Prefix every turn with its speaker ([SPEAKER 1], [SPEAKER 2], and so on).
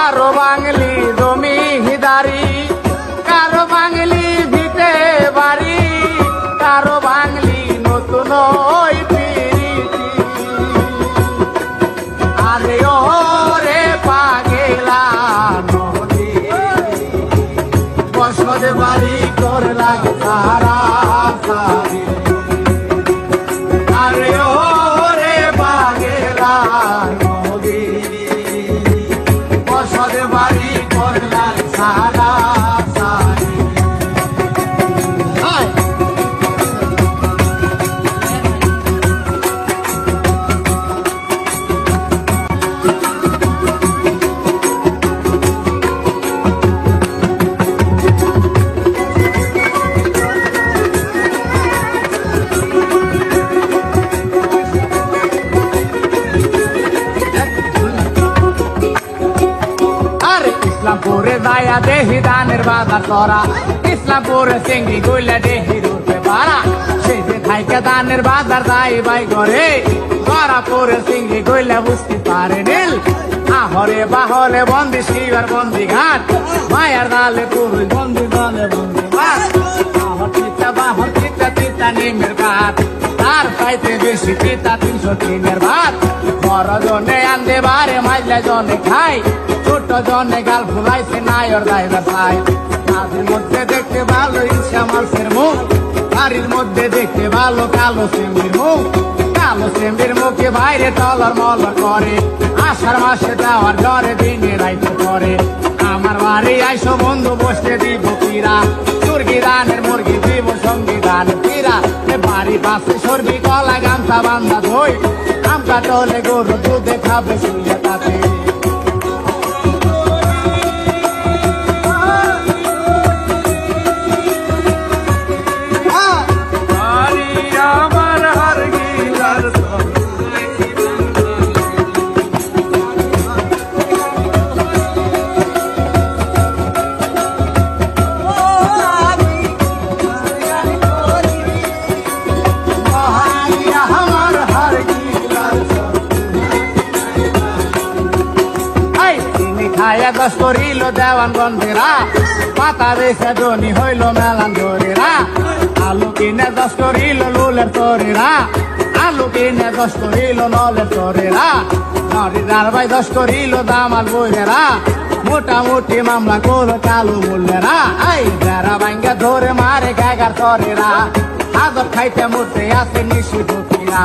[SPEAKER 1] কারও বাঙালি জমি হিদারি, কারও বাঙালি ভিটে বাড়ি, কারও বাঙালি নতুন ওই পিরিতি আরে ও রে পাগেলা নদী, বসত বাড়ি করলা সারা ইসলামপুরে দায়া দেহি দানের বাজার করা ইসলামপুরে সিঙ্গি গুইলা দেহি রুপে পারা সেই যে থাইকে দানের বাজার দাই বাই করে করাপুরে সিঙ্গি গুইলা বুঝতে পারে নীল। আহরে বাহরে বন্দি শিবার বন্দি ঘাট, মায়ার দালে পুরুষ বন্দি দলে বন্দি ঘাট আহর চিতা, বাহর চিতা চিতা নিমের ঘাট তার চাইতে বেশি চিতা তিনশো তিনের ভাত। বড় জনে আনতে বারে মাইলে জনে খাই। ছোট জনে গাল ফুলাইছে নায়র ড্রাইভার সাই কাজের মধ্যে দেখতে ভালো ইনসা মালসের মুখ। বাড়ির মধ্যে দেখতে ভালো কালো সেম্বির মুখ। কালো সেম্বির মুখে বাইরে টলর মলর করে। আষাঢ় মাসে যাওয়ার জ্বরে দিনে রাইতে করে আমার বাড়ি আইসো বন্ধু বসতে দিব কিরা মুরগি দানের মুরগি দিব সংবিধান কিরা এ বাড়ি পাশে সর্বি কলা গামছা বান্ধা ধই। আমটা টলে গরু দুধে খাবে শুয়ে তাতে খায়া দশ করিল দেওয়ান গন্ধেরা পাতা বেসে ধনী হইল মেলান ধরেরা আলু কিনে দশ করিল লুলের তরেরা। আলু কিনে দশ করিল নলের তরেরা। নরিদার ভাই দশ করিল দামাল বইরেরা মোটামুটি মামলা করো চালু মূল্যেরা। এই যারা ভাঙ্গা ধরে মারে গাগার তরেরা। আদর খাইতে মুঠে আছে নিশি ঢুকিরা